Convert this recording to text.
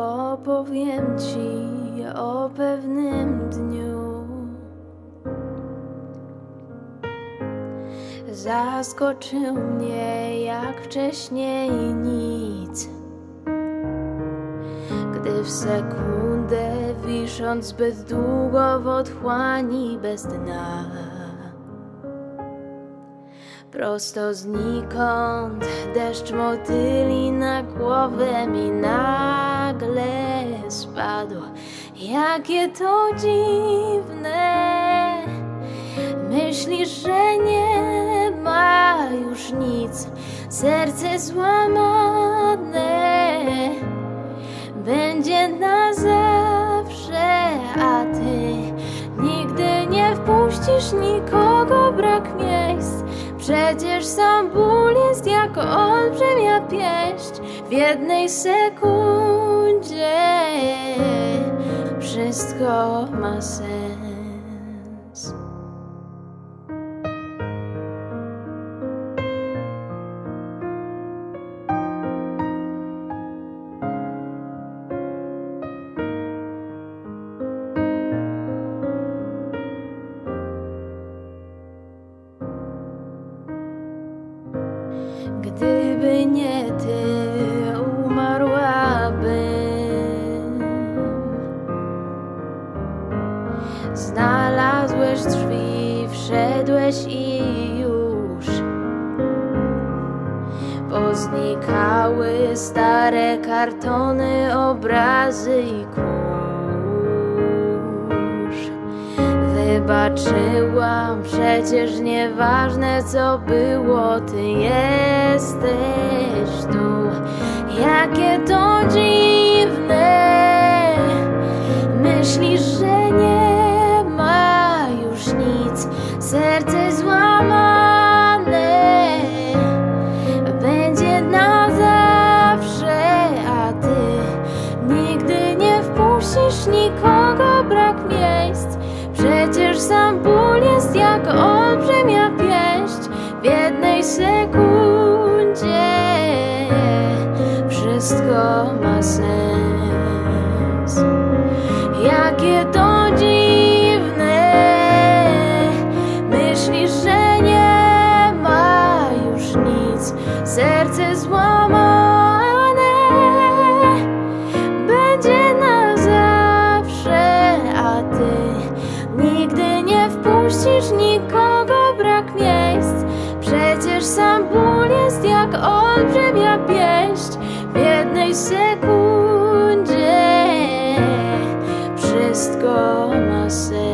Opowiem ci o pewnym dniu. Zaskoczył mnie jak wcześniej nic. Gdy w sekundę wisząc zbyt długo w otchłani bez dna. Prosto znikąd deszcz motyli na głowę mi nagle spadł. Jakie to dziwne. Myślisz, że nie ma już nic, serce złamane będzie na zawsze, a ty nigdy nie wpuścisz nikogo, brak miejsc. Przecież sam ból jest jak olbrzymia pięść w jednej sekundzie. Wszystko ma sens. Gdyby nie Znalazłeś drzwi, wszedłeś i już poznikały stare kartony, obrazy i kurz. Wybaczyłam, przecież nieważne co było, ty jesteś tu. Jakie to dziwne, myślisz, serce złamane będzie na zawsze, a ty nigdy nie wpuścisz nikogo, brak miejsc. Przecież sam ból jest jak olbrzymia pięść w jednej sekundzie. Serce złamane będzie na zawsze, a ty nigdy nie wpuścisz nikogo, brak miejsc. Przecież sam ból jest jak olbrzymia pięść w jednej sekundzie. Wszystko ma sens.